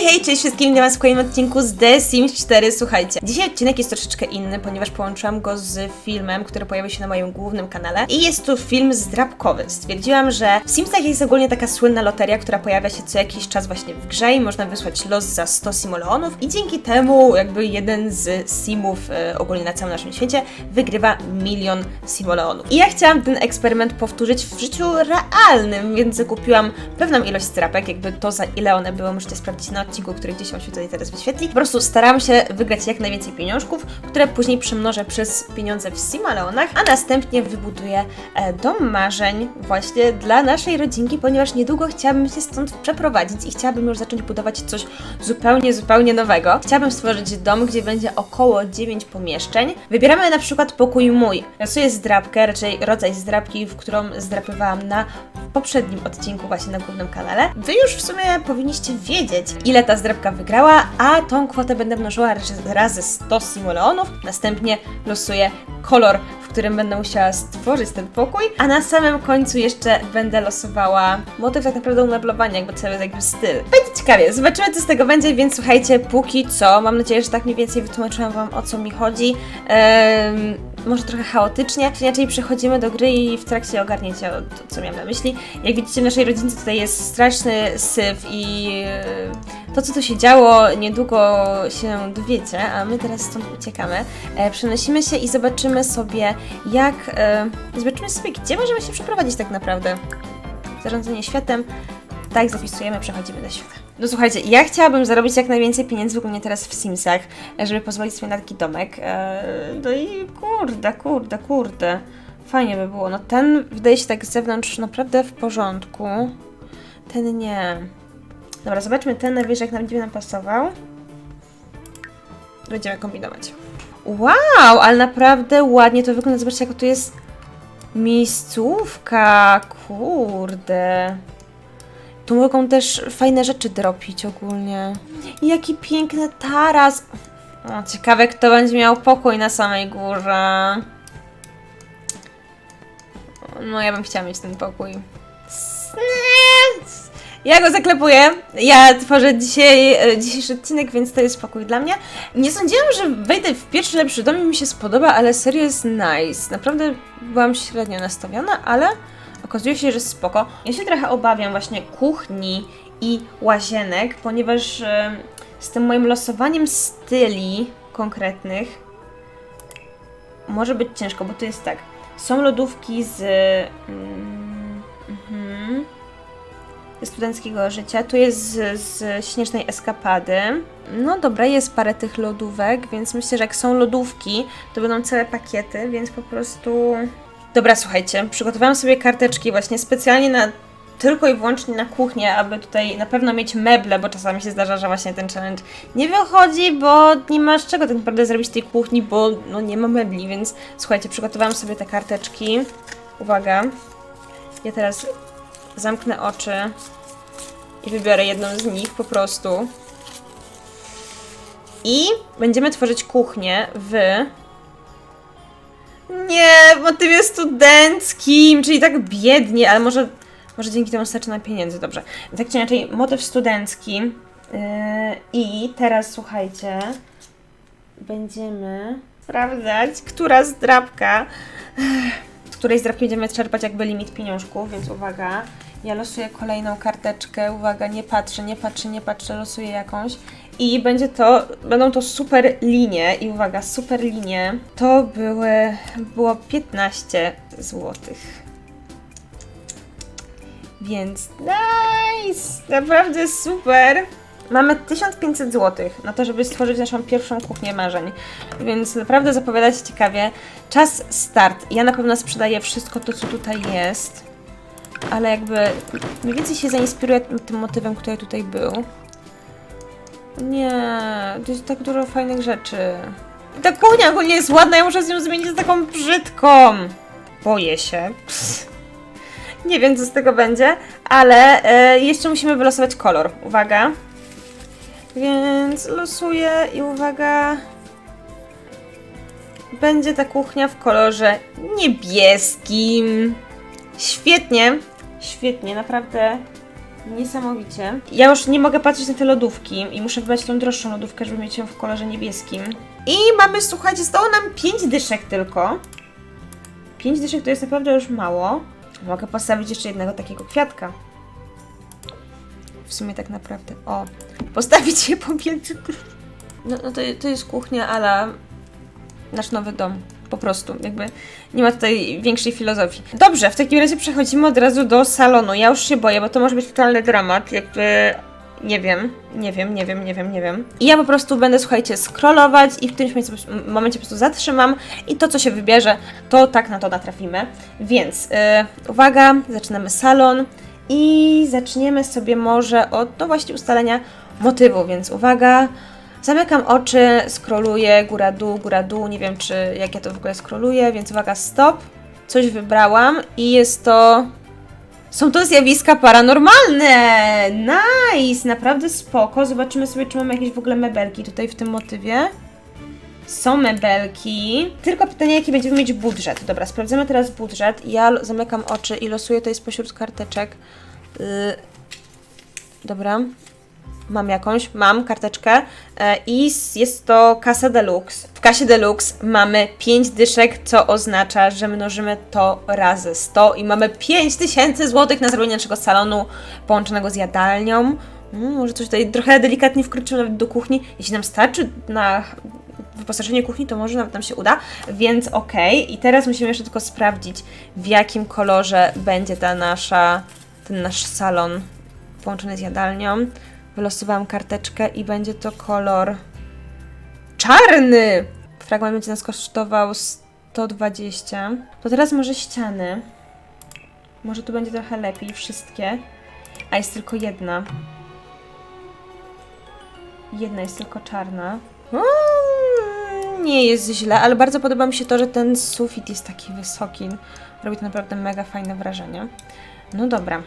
Hej, hej, cześć wszystkim, witam was w kolejnym odcinku z The Sims 4. Słuchajcie, dzisiaj odcinek jest troszeczkę inny, ponieważ połączyłam go z filmem, który pojawił się na moim głównym kanale i jest to film zdrabkowy. Stwierdziłam, że w Simsach jest ogólnie taka słynna loteria, która pojawia się co jakiś czas właśnie w grze i można wysłać los za 100 simoleonów i dzięki temu jakby jeden z simów e, ogólnie na całym naszym świecie wygrywa milion simoleonów. I ja chciałam ten eksperyment powtórzyć w życiu realnym, więc zakupiłam pewną ilość strapek, jakby to za ile one były, możecie sprawdzić na odcinku, który gdzieś Wam się tutaj teraz wyświetli. Po prostu staram się wygrać jak najwięcej pieniążków, które później przemnożę przez pieniądze w Simaleonach, a następnie wybuduję e, dom marzeń właśnie dla naszej rodzinki, ponieważ niedługo chciałabym się stąd przeprowadzić i chciałabym już zacząć budować coś zupełnie, zupełnie nowego. Chciałabym stworzyć dom, gdzie będzie około 9 pomieszczeń. Wybieramy na przykład pokój mój. Rysuję zdrabkę, raczej rodzaj zdrabki, w którą zdrapywałam na poprzednim odcinku właśnie na głównym kanale. Wy już w sumie powinniście wiedzieć, ile ta zdrabka wygrała, a tą kwotę będę mnożyła razy- razy 100 simoleonów. Następnie losuję kolor, w którym będę musiała stworzyć ten pokój, a na samym końcu jeszcze będę losowała motyw tak naprawdę umeblowania, jakby cały jakby styl. Będzie ciekawie, zobaczymy co z tego będzie, więc słuchajcie, póki co, mam nadzieję, że tak mniej więcej wytłumaczyłam Wam o co mi chodzi. Może trochę chaotycznie, inaczej przechodzimy do gry i w trakcie ogarniecie to, co miałam na myśli. Jak widzicie w naszej rodzince tutaj jest straszny syf i e, to, co tu się działo, niedługo się dowiecie, a my teraz stąd uciekamy. E, przenosimy się i zobaczymy sobie, jak... E, zobaczymy sobie, gdzie możemy się przeprowadzić tak naprawdę. Zarządzanie światem. Tak, zapisujemy, przechodzimy do świata. No słuchajcie, ja chciałabym zarobić jak najwięcej pieniędzy ogólnie teraz w Simsach, żeby pozwolić sobie na taki domek. E, no i kurde, kurde, kurde. Fajnie by było. No ten wydaje się tak z zewnątrz naprawdę w porządku. Ten nie. Dobra, zobaczmy ten najwyżej jak nam będzie nam pasował. Będziemy kombinować. Wow, ale naprawdę ładnie to wygląda. Zobaczcie, jaka tu jest miejscówka. Kurde. Tu mogą też fajne rzeczy dropić ogólnie. Jaki piękny taras. O, ciekawe, kto będzie miał pokój na samej górze. No, ja bym chciała mieć ten pokój. Ja go zaklepuję. Ja tworzę dzisiaj e, dzisiejszy odcinek, więc to jest pokój dla mnie. Nie sądziłam, że wejdę w pierwszy lepszy dom i mi się spodoba, ale serio jest nice. Naprawdę byłam średnio nastawiona, ale okazuje się, że jest spoko. Ja się trochę obawiam właśnie kuchni i łazienek, ponieważ z tym moim losowaniem styli konkretnych może być ciężko, bo to jest tak. Są lodówki z. Mm, mhm, ze studenckiego życia. Tu jest z, z śnieżnej eskapady. No dobra, jest parę tych lodówek, więc myślę, że jak są lodówki, to będą całe pakiety, więc po prostu. Dobra, słuchajcie, przygotowałam sobie karteczki właśnie specjalnie na tylko i wyłącznie na kuchnię, aby tutaj na pewno mieć meble, bo czasami się zdarza, że właśnie ten challenge nie wychodzi, bo nie masz czego tak naprawdę zrobić w tej kuchni, bo no nie ma mebli, więc słuchajcie, przygotowałam sobie te karteczki. Uwaga. Ja teraz zamknę oczy i wybiorę jedną z nich po prostu. I będziemy tworzyć kuchnię w nie, w motywie studenckim, czyli tak biednie, ale może, może dzięki temu starczy na pieniędzy, dobrze. Tak czy inaczej, motyw studencki. Yy, I teraz słuchajcie, będziemy sprawdzać, która zdrabka, z której zdrabki będziemy czerpać jakby limit pieniążków, więc uwaga. Ja losuję kolejną karteczkę, uwaga, nie patrzę, nie patrzę, nie patrzę, losuję jakąś. I będzie to, będą to super linie i uwaga, super linie to były, było 15 złotych. Więc nice! Naprawdę super! Mamy 1500 zł na to, żeby stworzyć naszą pierwszą kuchnię marzeń. Więc naprawdę zapowiada się ciekawie. Czas start. Ja na pewno sprzedaję wszystko to, co tutaj jest. Ale jakby mniej więcej się zainspiruję tym motywem, który tutaj był. Nie, to jest tak dużo fajnych rzeczy. I ta kuchnia ogólnie jest ładna, ja muszę z nią zmienić na taką brzydką. Boję się. Nie wiem, co z tego będzie, ale e, jeszcze musimy wylosować kolor. Uwaga. Więc losuję i uwaga. Będzie ta kuchnia w kolorze niebieskim. Świetnie. Świetnie, naprawdę Niesamowicie. Ja już nie mogę patrzeć na te lodówki i muszę wybrać tą droższą lodówkę, żeby mieć ją w kolorze niebieskim. I mamy, słuchajcie, zostało nam 5 dyszek tylko. 5 dyszek to jest naprawdę już mało. Mogę postawić jeszcze jednego takiego kwiatka. W sumie tak naprawdę. O, postawić je pomiędzy. No, no to, to jest kuchnia ala nasz nowy dom. Po prostu, jakby nie ma tutaj większej filozofii. Dobrze, w takim razie przechodzimy od razu do salonu. Ja już się boję, bo to może być totalny dramat, jakby nie wiem, nie wiem, nie wiem, nie wiem, nie wiem. I ja po prostu będę, słuchajcie, scrollować i w którymś momencie, po prostu zatrzymam i to, co się wybierze, to tak na to natrafimy. Więc yy, uwaga, zaczynamy salon i zaczniemy sobie może od, no właśnie, ustalenia motywu, więc uwaga, Zamykam oczy, scrolluję góra-dół, góra-dół, nie wiem czy jak ja to w ogóle scrolluję, więc uwaga, stop. Coś wybrałam i jest to... Są to zjawiska paranormalne! Nice! Naprawdę spoko. Zobaczymy sobie, czy mamy jakieś w ogóle mebelki tutaj w tym motywie. Są mebelki. Tylko pytanie, jaki będziemy mieć budżet. Dobra, sprawdzamy teraz budżet. Ja zamykam oczy i losuję to jest pośród karteczek. Yy... Dobra, mam jakąś, mam karteczkę e, i jest to kasa deluxe. W kasie deluxe mamy 5 dyszek, co oznacza, że mnożymy to razy 100 i mamy 5000 zł na zrobienie naszego salonu połączonego z jadalnią. Mm, może coś tutaj trochę delikatnie wkroczymy nawet do kuchni. Jeśli nam starczy na wyposażenie kuchni, to może nawet nam się uda, więc okej. I teraz musimy jeszcze tylko sprawdzić, w jakim kolorze będzie ta nasza, ten nasz salon połączony z jadalnią. Wylosowałam karteczkę i będzie to kolor czarny! Fragment będzie nas kosztował 120. To teraz może ściany. Może tu będzie trochę lepiej, wszystkie. A jest tylko jedna. Jedna jest tylko czarna. Nie jest źle, ale bardzo podoba mi się to, że ten sufit jest taki wysoki. Robi to naprawdę mega fajne wrażenie. No dobra.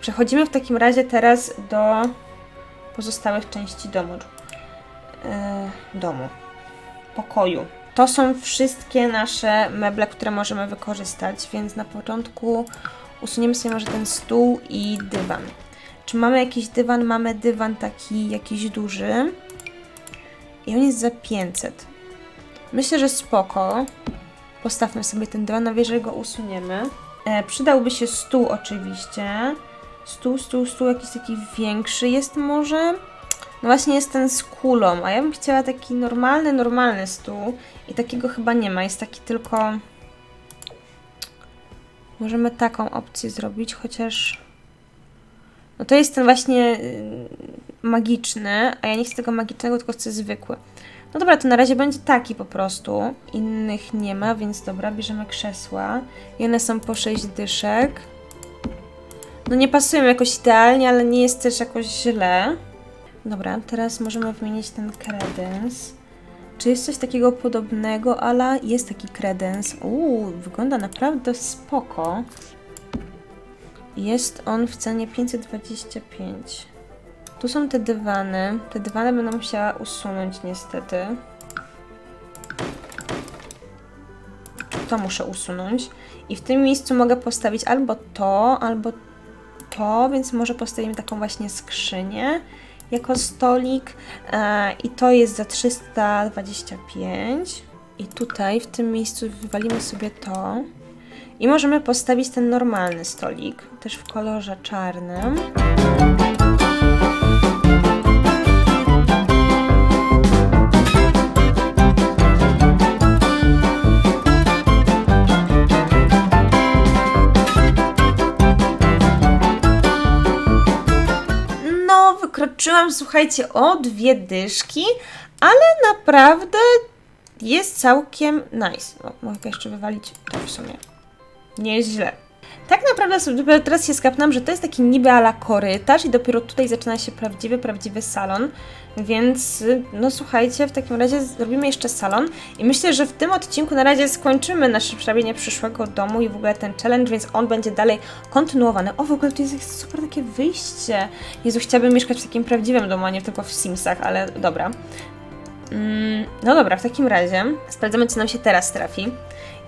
Przechodzimy w takim razie teraz do pozostałych części domu. E, domu. Pokoju. To są wszystkie nasze meble, które możemy wykorzystać, więc na początku usuniemy sobie może ten stół i dywan. Czy mamy jakiś dywan? Mamy dywan taki jakiś duży. I on jest za 500. Myślę, że spoko. Postawmy sobie ten dywan, najwyżej go usuniemy. E, przydałby się stół oczywiście. Stół, stół, stół jakiś taki większy jest może. No właśnie jest ten z kulą, a ja bym chciała taki normalny, normalny stół. I takiego chyba nie ma, jest taki tylko... Możemy taką opcję zrobić, chociaż... No to jest ten właśnie y, magiczny, a ja nie chcę tego magicznego, tylko chcę zwykły. No dobra, to na razie będzie taki po prostu. Innych nie ma, więc dobra, bierzemy krzesła. I one są po 6 dyszek. No nie pasują jakoś idealnie, ale nie jest też jakoś źle. Dobra, teraz możemy wymienić ten kredens. Czy jest coś takiego podobnego, ale jest taki kredens. Uuu, wygląda naprawdę spoko. Jest on w cenie 525. Tu są te dywany. Te dywany będę musiała usunąć niestety. To muszę usunąć. I w tym miejscu mogę postawić albo to, albo to, więc może postawimy taką właśnie skrzynię jako stolik e, i to jest za 325 i tutaj w tym miejscu wywalimy sobie to i możemy postawić ten normalny stolik, też w kolorze czarnym. No, wykroczyłam, słuchajcie, o dwie dyszki, ale naprawdę jest całkiem nice. O, mogę jeszcze wywalić to w sumie. Nie jest źle. Tak naprawdę sobie teraz się skapnam, że to jest taki niby ala korytarz i dopiero tutaj zaczyna się prawdziwy, prawdziwy salon. Więc y, no słuchajcie, w takim razie zrobimy jeszcze salon i myślę, że w tym odcinku na razie skończymy nasze przerabianie przyszłego domu i w ogóle ten challenge, więc on będzie dalej kontynuowany. O, w ogóle tu jest super takie wyjście. Jezu, chciałabym mieszkać w takim prawdziwym domu, a nie tylko w Simsach, ale dobra. Mm, no dobra, w takim razie sprawdzamy, co nam się teraz trafi.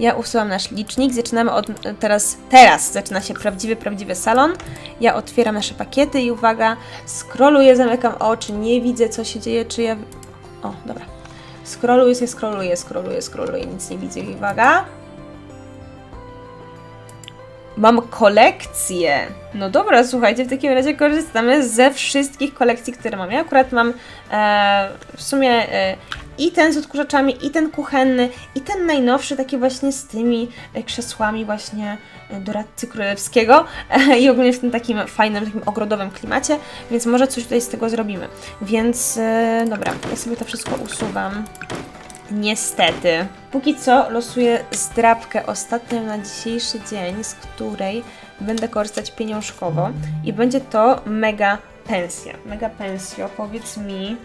Ja usuwam nasz licznik. Zaczynamy od teraz. Teraz zaczyna się prawdziwy, prawdziwy salon. Ja otwieram nasze pakiety i uwaga, scrolluję, zamykam oczy, nie widzę co się dzieje, czy ja. O, dobra. Scrolluję sobie, scrolluję, scrolluję, scrolluję, nic nie widzę i uwaga. Mam kolekcję. No dobra, słuchajcie, w takim razie korzystamy ze wszystkich kolekcji, które mam. Ja akurat mam e, w sumie e, i ten z odkurzaczami, i ten kuchenny, i ten najnowszy, taki właśnie z tymi e, krzesłami właśnie e, doradcy królewskiego e, i ogólnie w tym takim fajnym, takim ogrodowym klimacie, więc może coś tutaj z tego zrobimy. Więc dobra, ja sobie to wszystko usuwam. Niestety. Póki co losuję zdrabkę ostatnią na dzisiejszy dzień, z której będę korzystać pieniążkowo i będzie to mega pensja. Mega pensjo, powiedz mi,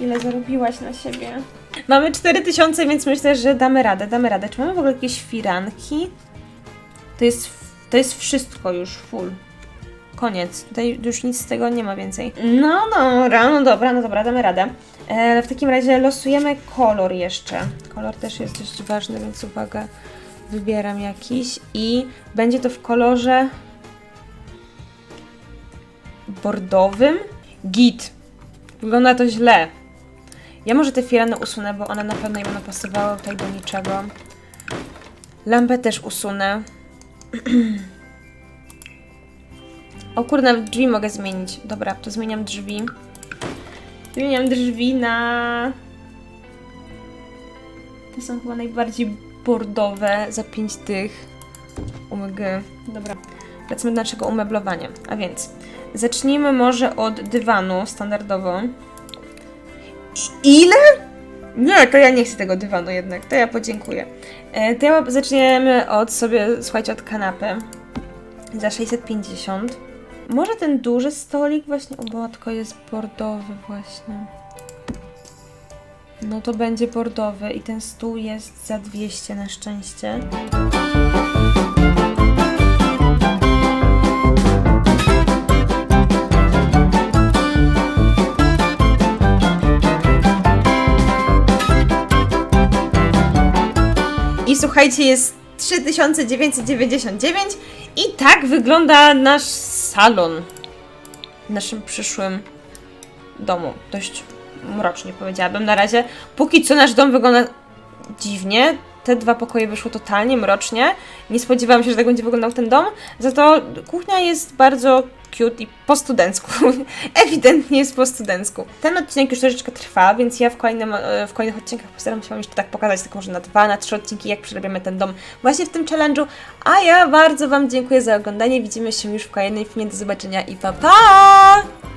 ile zarobiłaś na siebie? Mamy 4000, więc myślę, że damy radę, damy radę. Czy mamy w ogóle jakieś firanki? To jest, to jest wszystko już, full. Koniec. Tutaj już nic z tego nie ma więcej. No dobra, no dobra, no dobra, damy radę. E, w takim razie losujemy kolor jeszcze. Kolor też jest dość ważny, więc uwaga, wybieram jakiś i będzie to w kolorze bordowym. Git. Wygląda to źle. Ja może te firany usunę, bo one na pewno nie będą pasowały tutaj do niczego. Lampę też usunę. O kurde, nawet drzwi mogę zmienić. Dobra, to zmieniam drzwi. Zmieniam drzwi na... Te są chyba najbardziej bordowe za 5 tych. UMG. Dobra. Wracamy do naszego umeblowania. A więc zacznijmy może od dywanu standardowo. Ile? Nie, to ja nie chcę tego dywanu jednak. To ja podziękuję. E, to ja zaczniemy od sobie, słuchajcie, od kanapy. Za 650. Może ten duży stolik właśnie, bo tylko jest bordowy właśnie. No to będzie bordowy i ten stół jest za 200 na szczęście. Słuchajcie, jest 3999 i tak wygląda nasz salon w naszym przyszłym domu. Dość mrocznie powiedziałabym na razie. Póki co nasz dom wygląda dziwnie. Te dwa pokoje wyszło totalnie mrocznie. Nie spodziewałam się, że tak będzie wyglądał ten dom. Za to kuchnia jest bardzo cute i po studencku. Ewidentnie jest po studencku. Ten odcinek już troszeczkę trwa, więc ja w, kolejnym, e, w kolejnych odcinkach postaram się Wam jeszcze tak pokazać, tylko może na dwa, na trzy odcinki, jak przerabiamy ten dom właśnie w tym challenge'u. A ja bardzo Wam dziękuję za oglądanie. Widzimy się już w kolejnym filmie. Do zobaczenia i pa pa!